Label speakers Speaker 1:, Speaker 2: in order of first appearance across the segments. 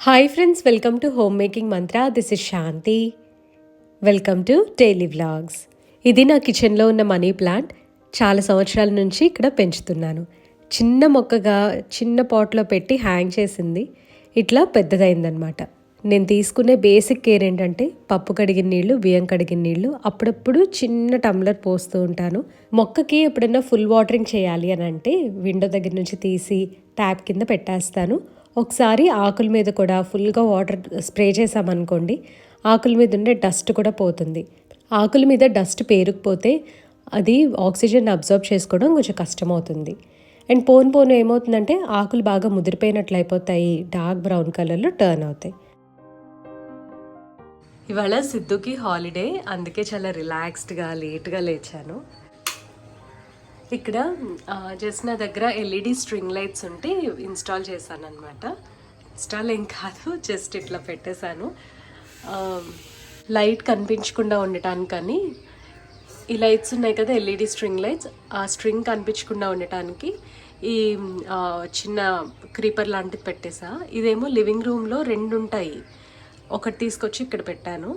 Speaker 1: Hi friends welcome to home making Mantra this is Shanti welcome to daily vlogs ఇది నా కిచెన్లో ఉన్న money plant చాలా సంవత్సరాల నుంచి ఇక్కడ పెంచుతున్నాను. చిన్న మొక్కగా చిన్న పాట్లో పెట్టి హ్యాంగ్ చేసింది. ఇట్లా పెద్దదైందనమాట నేను తీసుకునే బేసిక్ కేర్ ఏంటంటే పప్పు కడిగిన నీళ్ళు బియ్యం కడిగిన నీళ్ళు అప్పుడప్పుడు చిన్న టమ్లర్ పోస్తూ ఉంటాను. మొక్కకి ఎప్పుడైనా ఫుల్ వాటరింగ్ చేయాలి అని అంటే విండో దగ్గర నుంచి తీసి ట్యాప్ కింద పెట్టేస్తాను. ఒకసారి ఆకుల మీద కూడా ఫుల్గా వాటర్ స్ప్రే చేసామనుకోండి ఆకుల మీద ఉండే డస్ట్ కూడా పోతుంది. ఆకుల మీద డస్ట్ పేరుకుపోతే అది ఆక్సిజన్ అబ్జర్వ్ చేసుకోవడం కొంచెం కష్టమవుతుంది. అండ్ పోను పోను ఏమవుతుందంటే ఆకులు బాగా ముదిరిపోయినట్లు అయిపోతాయి డార్క్ బ్రౌన్ కలర్లో టర్న్ అవుతాయి. ఇవాళ సిద్ధుకి హాలిడే అందుకే చాలా రిలాక్స్డ్గా లేట్గా లేచాను. ఇక్కడ జస్ట్ నా దగ్గర ఎల్ఈడి స్ట్రింగ్ లైట్స్ ఉంటే ఇన్స్టాల్ చేశాను అనమాట ఇన్స్టాల్ ఏం కాదు జస్ట్ ఇట్లా పెట్టేశాను. లైట్ కనిపించకుండా ఉండటానికని. ఈ లైట్స్ ఉన్నాయి కదా ఎల్ఈడి స్ట్రింగ్ లైట్స్. ఆ స్ట్రింగ్ కనిపించకుండా ఉండటానికి ఈ చిన్న క్రీపర్ లాంటిది పెట్టేసా ఇదేమో లివింగ్ రూమ్లో రెండు ఉంటాయి ఒకటి తీసుకొచ్చి ఇక్కడ పెట్టాను.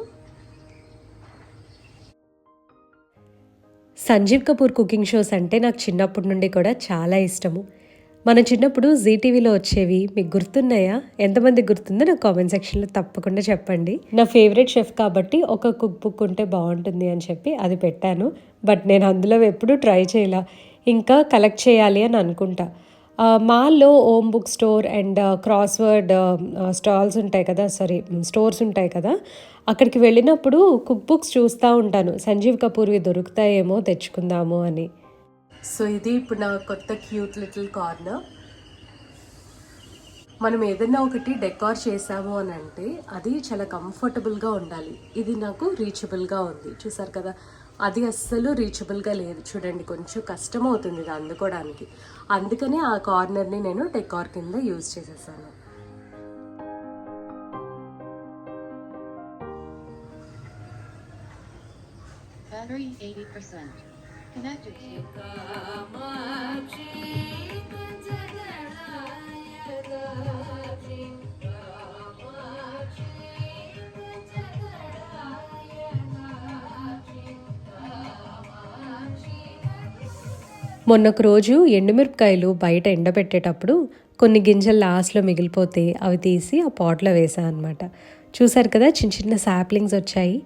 Speaker 1: సంజీవ్ కపూర్ కుకింగ్ షోస్ అంటే నాకు చిన్నప్పటి నుండి కూడా చాలా ఇష్టము. మన చిన్నప్పుడు జీటీవీలో వచ్చేవి మీకు గుర్తున్నాయా? ఎంతమంది గుర్తుందో నాకు కామెంట్ సెక్షన్లో తప్పకుండా చెప్పండి. నా ఫేవరెట్ షెఫ్ కాబట్టి ఒక కుక్ బుక్ ఉంటే బాగుంటుంది అని చెప్పి అది పెట్టాను. బట్ నేను అందులో ఎప్పుడూ ట్రై చేయాల. ఇంకా కలెక్ట్ చేయాలి అని అనుకుంటా. మాల్లో Om book store and Crossword stalls ఉంటాయి కదా సారీ స్టోర్స్ ఉంటాయి కదా అక్కడికి వెళ్ళినప్పుడు కుక్ బుక్స్ చూస్తూ ఉంటాను. సంజీవ్ కపూర్వి దొరుకుతాయేమో తెచ్చుకుందాము అని. సో ఇది ఇప్పుడు నా కొత్త క్యూట్ లిటిల్ కార్నర్. మనం ఏదైనా ఒకటి డెకార్ చేసాము అని అంటే అది చాలా కంఫర్టబుల్గా ఉండాలి. ఇది నాకు రీచబుల్గా ఉంది. చూసారు కదా అది అస్సలు రీచబుల్గా లేదు. చూడండి కొంచెం కష్టం అవుతుంది ఇది అందుకోవడానికి అందుకనే ఆ కార్నర్ని నేను డెకార్ కింద యూజ్ చేసేసాను.
Speaker 2: Battery 80%. Connected. To
Speaker 1: మొన్నొక రోజు ఎండుమిరపకాయలు బయట ఎండబెట్టేటప్పుడు కొన్ని గింజలు లాస్ట్లో మిగిలిపోతే అవి తీసి ఆ పాట్లో వేసాను అనమాట చూసారు కదా చిన్న చిన్న సాప్లింగ్స్ వచ్చాయి.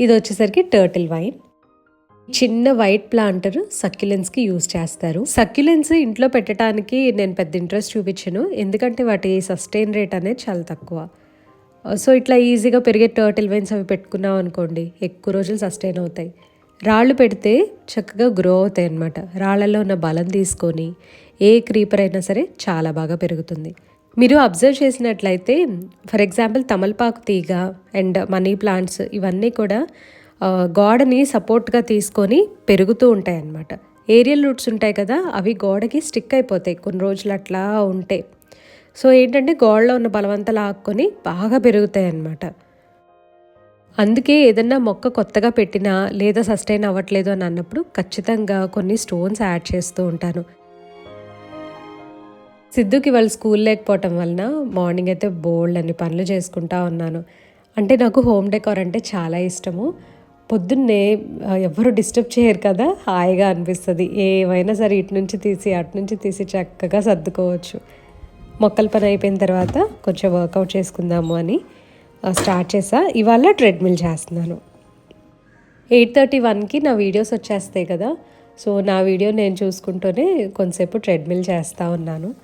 Speaker 1: ఇది వచ్చేసరికి టర్టిల్ వైన్. చిన్న వైట్ ప్లాంటర్ సక్యులెన్స్కి యూజ్ చేస్తారు. సక్యులెన్స్ ఇంట్లో పెట్టడానికి నేను పెద్ద ఇంట్రెస్ట్ చూపించను. ఎందుకంటే వాటి సస్టైన్ రేట్ అనేది చాలా తక్కువ. సో ఇట్లా ఈజీగా పెరిగే టర్టిల్ వైన్స్ అవి పెట్టుకున్నాం అనుకోండి ఎక్కువ రోజులు సస్టైన్ అవుతాయి. రాళ్ళు పెడితే చక్కగా గ్రో అవుతాయి అన్నమాట. రాళ్ళల్లో ఉన్న బలం తీసుకొని ఏ క్రీపర్ అయినా సరే చాలా బాగా పెరుగుతుంది. మీరు అబ్జర్వ్ చేసినట్లయితే ఫర్ ఎగ్జాంపుల్ తమలపాకు తీగ అండ్ మనీ ప్లాంట్స్ ఇవన్నీ కూడా గోడని సపోర్ట్గా తీసుకొని పెరుగుతూ ఉంటాయి అన్నమాట. ఏరియల్ రూట్స్ ఉంటాయి కదా అవి గోడకి స్టిక్ అయిపోతాయి కొన్ని రోజులు అట్లా ఉంటే. సో ఏంటంటే గోడలో ఉన్న బలవంతా లాక్కొని బాగా పెరుగుతాయి అన్నమాట. అందుకే ఏదన్నా మొక్క కొత్తగా పెట్టినా లేదా సస్టైన్ అవ్వట్లేదు అని అన్నప్పుడు ఖచ్చితంగా కొన్ని స్టోన్స్ యాడ్ చేస్తూ ఉంటాను. సిద్ధుకి వాళ్ళు స్కూల్ లేకపోవటం వలన మార్నింగ్ అయితే బోల్డ్ అని పనులు చేసుకుంటా ఉన్నాను. అంటే నాకు హోమ్ డెకార్ అంటే చాలా ఇష్టము. పొద్దున్నే ఎవరు డిస్టర్బ్ చేయరు కదా హాయిగా అనిపిస్తుంది. ఏమైనా సరే ఇటు నుంచి తీసి అటు నుంచి తీసి చక్కగా సర్దుకోవచ్చు. మొక్కల పని అయిపోయిన తర్వాత కొంచెం వర్కౌట్ చేసుకుందాము అని స్టార్ట్ చేసా. ఇవాళ ట్రెడ్మిల్ చేస్తున్నాను. ఎయిట్ థర్టీ వన్కి నా వీడియోస్ వచ్చేస్తాయి కదా. సో నా వీడియో నేను చూసుకుంటూనే కొంతసేపు ట్రెడ్మిల్ చేస్తూ ఉన్నాను.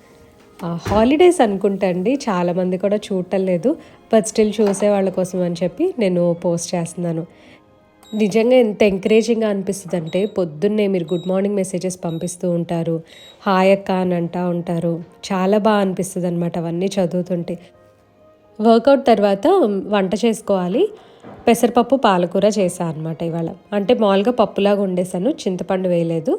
Speaker 1: హాలిడేస్ అనుకుంటా అండి చాలామంది కూడా చూడటం లేదు బట్ స్టిల్ చూసే వాళ్ళ కోసం అని చెప్పి నేను పోస్ట్ చేస్తున్నాను. నిజంగా ఎంత ఎంకరేజింగ్గా అనిపిస్తుంది అంటే పొద్దున్నే మీరు గుడ్ మార్నింగ్ మెసేజెస్ పంపిస్తూ ఉంటారు హాయ్ అక్క అని అంటూ ఉంటారు. చాలా బాగా అనిపిస్తుంది అనమాట అవన్నీ చదువుతుంటే. వర్కౌట్ తర్వాత వంట చేసుకోవాలి. పెసరపప్పు పాలకూర చేశాను అనమాట ఇవాళ. అంటే మామూలుగా పప్పులాగా వండేసాను చింతపండు వేయలేదు.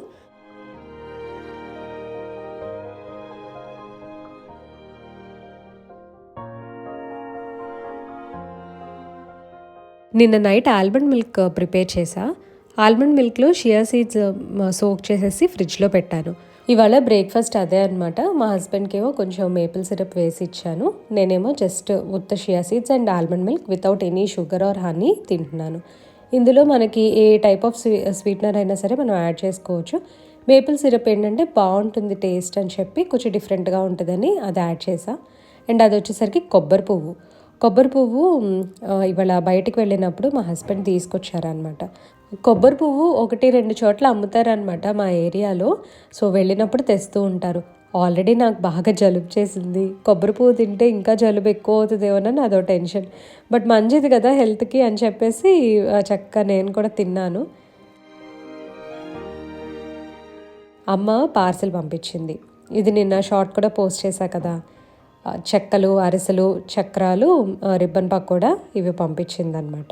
Speaker 1: నిన్న నైట్ ఆల్మండ్ మిల్క్ ప్రిపేర్ చేశా. ఆల్మండ్ మిల్క్లో షియా సీడ్స్ సోక్ చేసేసి ఫ్రిడ్జ్లో పెట్టాను. ఇవాళ బ్రేక్ఫాస్ట్ అదే అనమాట మా హస్బెండ్కి ఏమో కొంచెం మేపుల్ సిరప్ వేసి ఇచ్చాను. నేనేమో జస్ట్ ఉత్త chia seeds and almond milk without any sugar or honey తింటున్నాను. ఇందులో మనకి ఏ టైప్ ఆఫ్ స్వీ స్వీట్నర్ అయినా సరే మనం యాడ్ చేసుకోవచ్చు. మేపుల్ సిరప్ ఏంటంటే బాగుంటుంది టేస్ట్ అని చెప్పి కొంచెం డిఫరెంట్గా ఉంటుందని అది యాడ్ చేసా అండ్ అది వచ్చేసరికి కొబ్బరి పువ్వు. కొబ్బరి పువ్వు ఇవాళ బయటకు వెళ్ళినప్పుడు మా హస్బెండ్ తీసుకొచ్చారనమాట కొబ్బరి పువ్వు ఒకటి రెండు చోట్ల అమ్ముతారనమాట మా ఏరియాలో. సో వెళ్ళినప్పుడు తెస్తూ ఉంటారు. ఆల్రెడీ నాకు బాగా జలుబు చేసింది. కొబ్బరి పువ్వు తింటే ఇంకా జలుబు ఎక్కువ అవుతుందేమోనని అదో టెన్షన్. బట్ మంచిది కదా హెల్త్కి అని చెప్పేసి ఆ, చక్కగా నేను కూడా తిన్నాను. అమ్మ పార్సిల్ పంపించింది. ఇది నిన్న షార్ట్ కూడా పోస్ట్ చేశా కదా. చెక్కలు అరిసెలు చక్రాలు రిబ్బన్ పకోడా ఇవి పంపించిందనమాట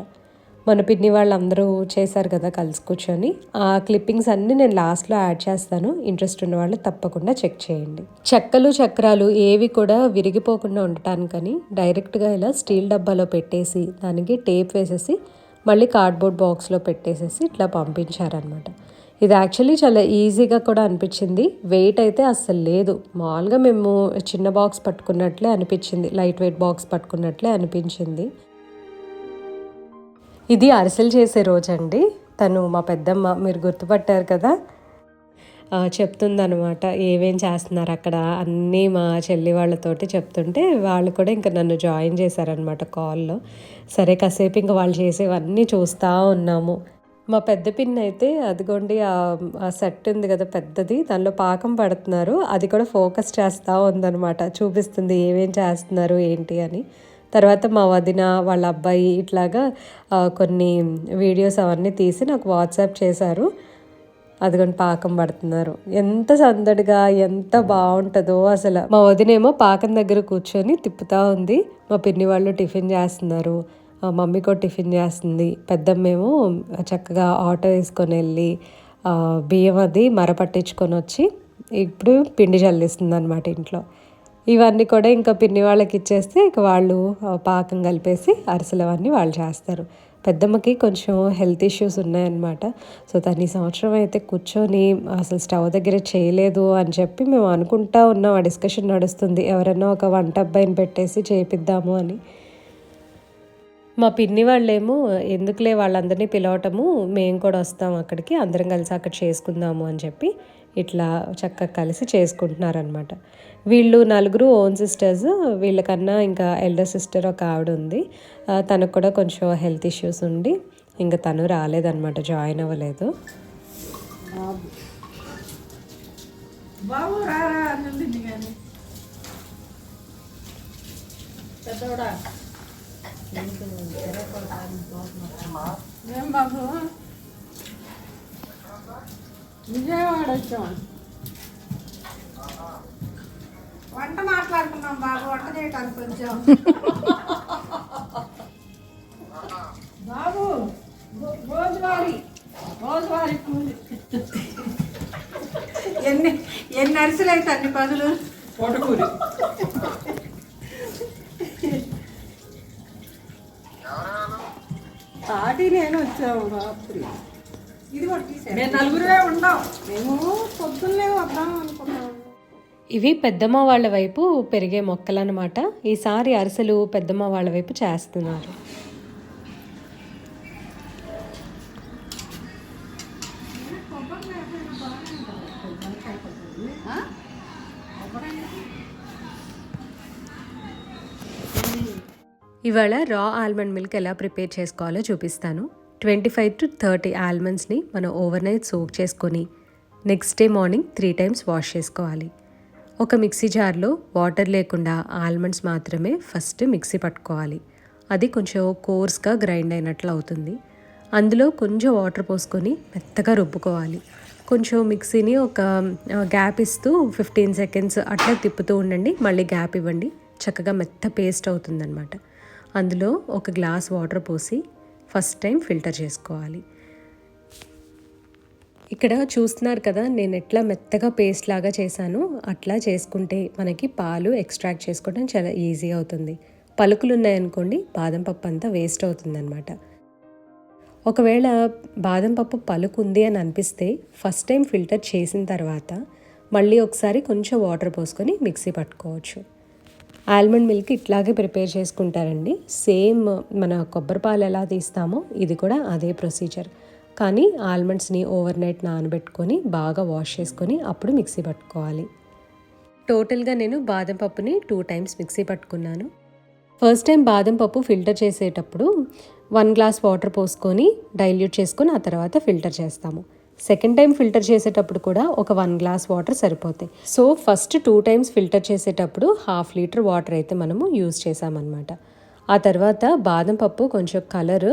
Speaker 1: మన పిన్ని వాళ్ళందరూ చేశారు కదా కలిసి కూర్చొని. ఆ క్లిప్పింగ్స్ అన్నీ నేను లాస్ట్లో యాడ్ చేస్తాను. ఇంట్రెస్ట్ ఉన్న వాళ్ళు తప్పకుండా చెక్ చేయండి. చెక్కలు చక్రాలు ఏవి కూడా విరిగిపోకుండా ఉండటానికని డైరెక్ట్గా ఇలా స్టీల్ డబ్బాలో పెట్టేసి దానికి టేప్ వేసేసి మళ్ళీ కార్డ్బోర్డ్ బాక్స్లో పెట్టేసేసి ఇట్లా పంపించారనమాట ఇది యాక్చువల్లీ చాలా ఈజీగా కూడా అనిపించింది. వెయిట్ అయితే అస్సలు లేదు. మామూలుగా మేము చిన్న బాక్స్ పట్టుకున్నట్లే అనిపించింది. లైట్ వెయిట్ బాక్స్ పట్టుకున్నట్లే అనిపించింది. ఇది అరిసెలు చేసే రోజండి. తను మా పెద్దమ్మ మీరు గుర్తుపట్టారు కదా? చెప్తుందనమాట ఏమేం చేస్తున్నారు అక్కడ? అన్నీ మా చెల్లి వాళ్ళతోటి చెప్తుంటే వాళ్ళు కూడా ఇంకా నన్ను జాయిన్ చేశారనమాట కాల్లో. సరే కాసేపు ఇంకా వాళ్ళు చేసేవన్నీ చూస్తూ ఉన్నాము. మా పెద్ద పిన్ అయితే అదిగోండి ఆ సెట్ ఉంది కదా పెద్దది దానిలో పాకం పడుతున్నారు అది కూడా ఫోకస్ చేస్తూ ఉందనమాట చూపిస్తుంది ఏమేం చేస్తున్నారు ఏంటి అని. తర్వాత మా వదిన వాళ్ళ అబ్బాయి ఇట్లాగా కొన్ని వీడియోస్ అవన్నీ తీసి నాకు వాట్సాప్ చేశారు. అదిగోండి పాకం పడుతున్నారు. ఎంత సందడిగా ఎంత బాగుంటుందో అసలు. మా వదినేమో పాకం దగ్గర కూర్చొని తిప్పుతా ఉంది. మా పిన్ని వాళ్ళు టిఫిన్ చేస్తున్నారు. మమ్మీ కూడా టిఫిన్ చేస్తుంది. పెద్దమ్మేమో చక్కగా ఆటో వేసుకొని వెళ్ళి బియ్యం అది మర పట్టించుకొని వచ్చి ఇప్పుడు పిండి చల్లిస్తుంది అనమాట ఇంట్లో. ఇవన్నీ కూడా ఇంకా పిన్ని వాళ్ళకి ఇచ్చేస్తే ఇక వాళ్ళు పాకం కలిపేసి అరిసెలు అవన్నీ వాళ్ళు చేస్తారు. పెద్దమ్మకి కొంచెం హెల్త్ ఇష్యూస్ ఉన్నాయన్నమాట. సో తను ఈ సంవత్సరం అయితే కూర్చొని అసలు స్టవ్ దగ్గర చేయలేదు అని చెప్పి మేము అనుకుంటా ఉన్నాం. ఆ డిస్కషన్ నడుస్తుంది. ఎవరైనా ఒక వంట అబ్బాయిని పెట్టేసి చేపిద్దాము అని. మా పిన్ని వాళ్ళేమో ఎందుకులే వాళ్ళందరినీ పిలవటము? మేము కూడా వస్తాం అక్కడికి. అందరం కలిసి అక్కడ చేసుకుందాము అని చెప్పి ఇట్లా చక్కగా కలిసి చేసుకుంటున్నారనమాట వీళ్ళు నలుగురు ఓన్ సిస్టర్స్ వీళ్ళకన్నా ఇంకా ఎల్డర్ సిస్టర్ ఒక ఆవిడ ఉంది తనకు కూడా కొంచెం హెల్త్ ఇష్యూస్ ఉండి ఇంకా తను రాలేదన్నమాట జాయిన్ అవ్వలేదు.
Speaker 3: బాబు రారా అన్నది కానీ పెద్దోడా? ఏం బాబు? విజయవాడ వచ్చాం వంట మాట్లాడుకున్నాం బాబు వంట చేయటానికి వచ్చాం. బాబు రోజువారీ రోజువారీ ఎన్ని ఎన్ని అరిసెలు అయితే అన్ని పదులు? పొడకూరి తాటి నేను వచ్చాము రాత్రి. మేము నలుగురే ఉండాం మేము పొద్దున్నే వద్దాం అనుకున్నాము.
Speaker 1: ఇవి పెద్దమ్మ వాళ్ళ వైపు పెరిగే మొక్కలు అనమాట ఈసారి అరిసెలు పెద్దమ్మ వాళ్ళ వైపు చేస్తున్నారు. ఇవాళ రా ఆల్మండ్ మిల్క్ ఎలా ప్రిపేర్ చేసుకోవాలో చూపిస్తాను. ట్వంటీ ఫైవ్ టు థర్టీ ఆల్మండ్స్ని మనం ఓవర్ నైట్ సోక్ చేసుకొని next day morning three times wash చేసుకోవాలి. ఒక మిక్సీ జార్లో వాటర్ లేకుండా ఆల్మండ్స్ మాత్రమే ఫస్ట్ మిక్సీ పట్టుకోవాలి. అది కొంచెం కోర్స్గా గ్రైండ్ అయినట్లు అవుతుంది. అందులో కొంచెం వాటర్ పోసుకొని మెత్తగా రుబ్బుకోవాలి. కొంచెం మిక్సీని ఒక గ్యాప్ ఇస్తూ ఫిఫ్టీన్ సెకండ్స్ అట్లా తిప్పుతూ ఉండండి. మళ్ళీ గ్యాప్ ఇవ్వండి. చక్కగా మెత్త పేస్ట్ అవుతుందన్నమాట. అందులో ఒక గ్లాస్ వాటర్ పోసి ఫస్ట్ టైం ఫిల్టర్ చేసుకోవాలి. ఇక్కడ చూస్తున్నారు కదా నేను ఎట్లా మెత్తగా పేస్ట్ లాగా చేశాను అట్లా చేసుకుంటే మనకి పాలు ఎక్స్ట్రాక్ట్ చేసుకోవడం చాలా ఈజీ అవుతుంది. పలుకులు ఉన్నాయనుకోండి బాదం పప్పు అంతా వేస్ట్ అవుతుందన్నమాట. ఒకవేళ బాదం పప్పు పలుకు ఉంది అని అనిపిస్తే ఫస్ట్ టైం ఫిల్టర్ చేసిన తర్వాత మళ్ళీ ఒకసారి కొంచెం వాటర్ పోసుకొని మిక్సీ పట్టుకోవచ్చు. ఆల్మండ్ మిల్క్ ఇట్లాగే ప్రిపేర్ చేసుకుంటారండి. సేమ్ మన కొబ్బరి పాలు ఎలా తీస్తామో ఇది కూడా అదే ప్రొసీజర్. కానీ ఆల్మండ్స్ని ఓవర్ నైట్ నానబెట్టుకొని బాగా వాష్ చేసుకొని అప్పుడు మిక్సీ పట్టుకోవాలి. టోటల్గా నేను బాదం పప్పుని టూ టైమ్స్ మిక్సీ పట్టుకున్నాను. ఫస్ట్ టైం బాదం పప్పు ఫిల్టర్ చేసేటప్పుడు వన్ గ్లాస్ వాటర్ పోసుకొని డైల్యూట్ చేసుకొని ఆ తర్వాత ఫిల్టర్ చేస్తాము. సెకండ్ టైం ఫిల్టర్ చేసేటప్పుడు కూడా ఒక వన్ గ్లాస్ వాటర్ సరిపోతాయి. So first two times filter చేసేటప్పుడు హాఫ్ లీటర్ వాటర్ అయితే మనము యూజ్ చేసామన్నమాట ఆ తర్వాత బాదం పప్పు కొంచెం కలర్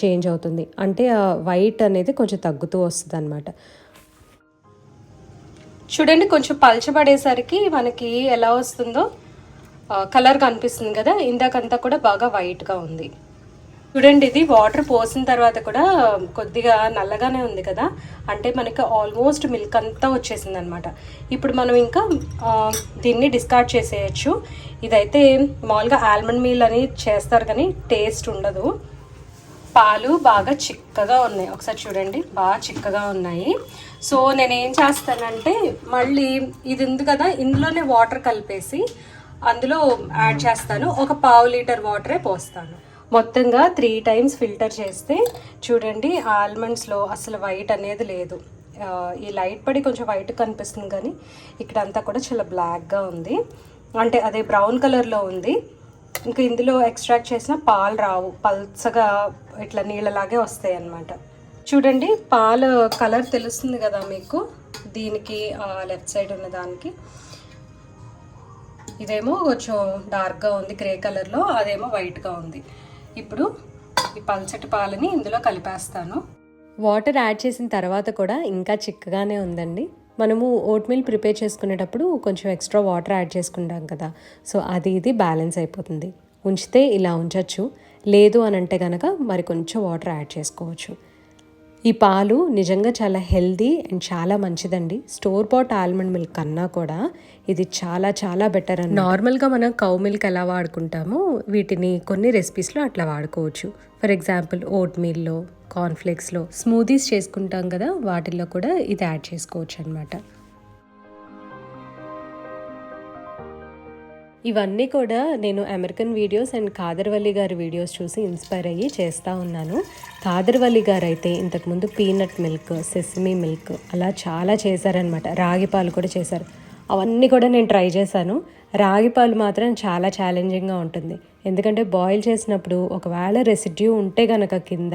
Speaker 1: చేంజ్ అవుతుంది. అంటే ఆ వైట్ అనేది కొంచెం తగ్గుతూ వస్తుంది అనమాట చూడండి కొంచెం పలచబడేసరికి మనకి ఎలా వస్తుందో కలర్ కనిపిస్తుంది కదా ఇందాకంతా కూడా బాగా వైట్గా ఉంది. చూడండి ఇది వాటర్ పోసిన తర్వాత కూడా కొద్దిగా నల్లగానే ఉంది కదా. అంటే మనకి ఆల్మోస్ట్ మిల్క్ అంతా వచ్చేసింది అనమాట ఇప్పుడు మనం ఇంకా దీన్ని డిస్కార్డ్ చేసేయచ్చు. ఇదైతే మామూలుగా ఆల్మండ్ మీల్ అని చేస్తారు కానీ టేస్ట్ ఉండదు. పాలు బాగా చిక్కగా ఉన్నాయి. ఒకసారి చూడండి బాగా చిక్కగా ఉన్నాయి. సో నేను ఏం చేస్తానంటే మళ్ళీ ఇది ఉంది కదా ఇందులోనే వాటర్ కలిపేసి అందులో యాడ్ చేస్తాను. ఒక పావు లీటర్ వాటరే పోస్తాను. మొత్తంగా త్రీ టైమ్స్ ఫిల్టర్ చేస్తే చూడండి ఆల్మండ్స్లో అసలు వైట్ అనేది లేదు. ఈ లైట్ పడి కొంచెం వైట్ కనిపిస్తుంది కానీ ఇక్కడ అంతా కూడా చాలా బ్లాక్గా ఉంది. అంటే అదే బ్రౌన్ కలర్లో ఉంది. ఇంకా ఇందులో ఎక్స్ట్రాక్ట్ చేసిన పాలు రావు. పల్చగా ఇట్లా నీళ్ళలాగే వస్తాయి అన్నమాట. చూడండి పాలు కలర్ తెలుస్తుంది కదా మీకు? దీనికి లెఫ్ట్ సైడ్ ఉన్న దానికి. ఇదేమో కొంచెం డార్క్గా ఉంది గ్రే కలర్లో అదేమో వైట్గా ఉంది. ఇప్పుడు ఈ పల్చటి పాలని ఇందులో కలిపేస్తాను. వాటర్ యాడ్ చేసిన తర్వాత కూడా ఇంకా చిక్కగానే ఉందండి. మనము ఓట్ మీల్ ప్రిపేర్ చేసుకునేటప్పుడు కొంచెం ఎక్స్ట్రా వాటర్ యాడ్ చేసుకుంటాం కదా. సో అది ఇది బ్యాలెన్స్ అయిపోతుంది. ఉంచితే ఇలా ఉంచవచ్చు లేదు అని అంటే కనుక మరి కొంచెం వాటర్ యాడ్ చేసుకోవచ్చు. ఈ పాలు నిజంగా చాలా హెల్దీ అండ్ చాలా మంచిదండి. స్టోర్ పాట్ ఆల్మండ్ మిల్క్ కన్నా కూడా ఇది చాలా చాలా బెటర్ అండి నార్మల్గా మనం కౌ మిల్క్ ఎలా వాడుకుంటామో వీటిని కొన్ని రెసిపీస్లో అట్లా వాడుకోవచ్చు. ఫర్ ఎగ్జాంపుల్ ఓట్ మీల్లో కార్న్ఫ్లేక్స్లో స్మూదీస్ చేసుకుంటాం కదా వాటిల్లో కూడా ఇది యాడ్ చేసుకోవచ్చు అనమాట ఇవన్నీ కూడా నేను అమెరికన్ వీడియోస్ అండ్ కాదర్వల్లి గారి వీడియోస్ చూసి ఇన్స్పైర్ అయ్యి చేస్తూ ఉన్నాను. కాదర్వల్లి గారు అయితే ఇంతకుముందు పీనట్ మిల్క్ సెసమీ మిల్క్ అలా చాలా చేశారనమాట రాగి పాలు కూడా చేశారు. అవన్నీ కూడా నేను ట్రై చేశాను. రాగి పాలు మాత్రం చాలా ఛాలెంజింగ్గా ఉంటుంది. ఎందుకంటే బాయిల్ చేసినప్పుడు ఒకవేళ రెసిడ్యూ ఉంటే గనక కింద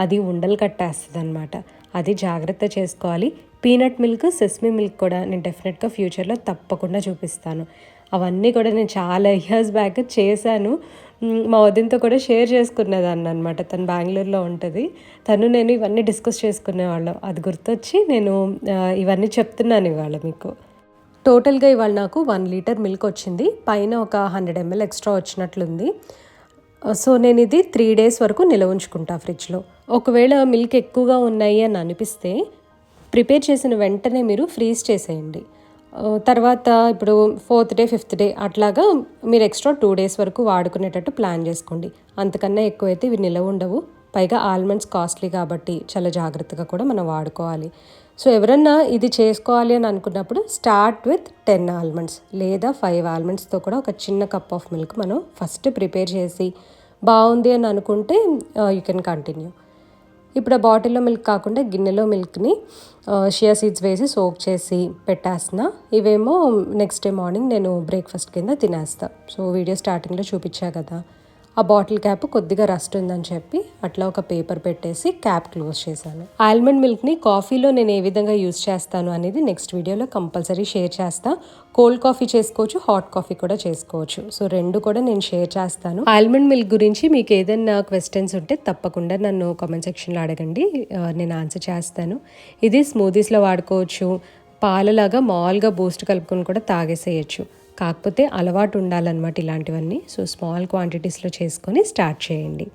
Speaker 1: అది ఉండలు కట్టేస్తుంది అనమాట అది జాగ్రత్త చేసుకోవాలి. పీనట్ మిల్క్ సెస్మీ మిల్క్ కూడా నేను డెఫినెట్గా ఫ్యూచర్లో తప్పకుండా చూపిస్తాను. అవన్నీ కూడా నేను చాలా ఇయర్స్ బ్యాక్ చేశాను. మా వదినతో కూడా షేర్ చేసుకునేదాన్ని అనమాట తను బెంగళూరులో ఉంటుంది. తను నేను ఇవన్నీ డిస్కస్ చేసుకునేవాళ్ళం. అది గుర్తొచ్చి నేను ఇవన్నీ చెప్తున్నాను ఇవాళ మీకు. టోటల్గా ఇవాళ నాకు వన్ లీటర్ మిల్క్ వచ్చింది. పైన ఒక హండ్రెడ్ ఎంఎల్ ఎక్స్ట్రా వచ్చినట్లుంది. సో నేను ఇది త్రీ డేస్ వరకు నిల్వ ఉంచుకుంటా ఫ్రిడ్జ్లో ఒకవేళ మిల్క్ ఎక్కువగా ఉన్నాయి అని అనిపిస్తే ప్రిపేర్ చేసిన వెంటనే మీరు ఫ్రీజ్ చేసేయండి. తర్వాత ఇప్పుడు ఫోర్త్ డే ఫిఫ్త్ డే అట్లాగా మీరు ఎక్స్ట్రా టూ డేస్ వరకు వాడుకునేటట్టు ప్లాన్ చేసుకోండి. అంతకన్నా ఎక్కువైతే ఇవి నిలవ ఉండవు. పైగా ఆల్మండ్స్ కాస్ట్లీ కాబట్టి చాలా జాగ్రత్తగా కూడా మనం వాడుకోవాలి. సో ఎవరన్నా ఇది చేసుకోవాలి అని అనుకున్నప్పుడు స్టార్ట్ విత్ టెన్ ఆల్మండ్స్ లేదా ఫైవ్ ఆల్మండ్స్తో కూడా ఒక చిన్న కప్ ఆఫ్ మిల్క్ మనం ఫస్ట్ ప్రిపేర్ చేసి బాగుంది అని అనుకుంటే యూ కెన్ కంటిన్యూ. ఇప్పుడు ఆ బాటిల్లో మిల్క్ కాకుండా గిన్నెలో మిల్క్ని షియా సీడ్స్ వేసి సోక్ చేసి పెట్టేస్తున్నా. ఇవేమో నెక్స్ట్ డే మార్నింగ్ నేను బ్రేక్ఫాస్ట్ కింద తినేస్తాను సో వీడియో స్టార్టింగ్లో చూపించా కదా. ఆ బాటిల్ క్యాప్ కొద్దిగా రస్ట్ ఉందని చెప్పి అట్లా ఒక పేపర్ పెట్టేసి క్యాప్ క్లోజ్ చేశాను. ఆల్మండ్ మిల్క్ని కాఫీలో నేను ఏ విధంగా యూస్ చేస్తాను అనేది నెక్స్ట్ వీడియోలో కంపల్సరీ షేర్ చేస్తా. కోల్డ్ కాఫీ చేసుకోవచ్చు హాట్ కాఫీ కూడా చేసుకోవచ్చు. సో రెండు కూడా నేను షేర్ చేస్తాను. ఆల్మండ్ మిల్క్ గురించి మీకు ఏదైనా క్వశ్చన్స్ ఉంటే తప్పకుండా నన్ను కామెంట్ సెక్షన్లో అడగండి. నేను ఆన్సర్ చేస్తాను. ఇది స్మూదీస్లో వాడుకోవచ్చు. పాలలాగా మామూలుగా బూస్ట్ కలుపుకొని కూడా తాగేసేయచ్చు. కాకపోతే అలవాటు ఉండాలన్నమాట ఇలాంటివన్నీ. సో స్మాల్ క్వాంటిటీస్లో చేసుకొని స్టార్ట్ చేయండి.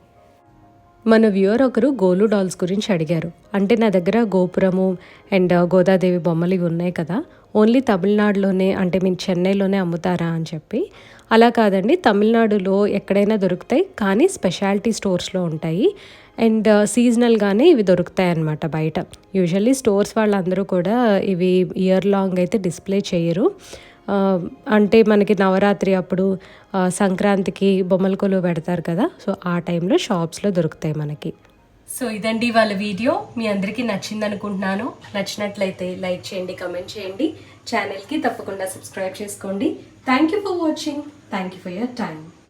Speaker 1: మన వ్యూవర్ ఒకరు గోలు డాల్స్ గురించి అడిగారు. అంటే నా దగ్గర గోపురము అండ్ గోదాదేవి బొమ్మలు ఇవి ఉన్నాయి కదా. ఓన్లీ తమిళనాడులోనే అంటే మీరు చెన్నైలోనే అమ్ముతారా అని చెప్పి. అలా కాదండి తమిళనాడులో ఎక్కడైనా దొరుకుతాయి కానీ స్పెషాలిటీ స్టోర్స్లో ఉంటాయి. అండ్ సీజనల్గానే ఇవి దొరుకుతాయి అన్నమాట బయట. యూజువల్లీ స్టోర్స్ వాళ్ళందరూ కూడా ఇవి ఇయర్ లాంగ్ అయితే డిస్ప్లే చేయరు. అంటే మనకి నవరాత్రి అప్పుడు సంక్రాంతికి బొమ్మల కొలువు పెడతారు కదా సో ఆ టైంలో షాప్స్లో దొరుకుతాయి మనకి. సో ఇదండి వాళ్ళ వీడియో. మీ అందరికీ నచ్చింది అనుకుంటున్నాను నచ్చినట్లయితే లైక్ చేయండి కమెంట్ చేయండి. ఛానల్కి తప్పకుండా సబ్స్క్రైబ్ చేసుకోండి. Thank you for watching thank you for your time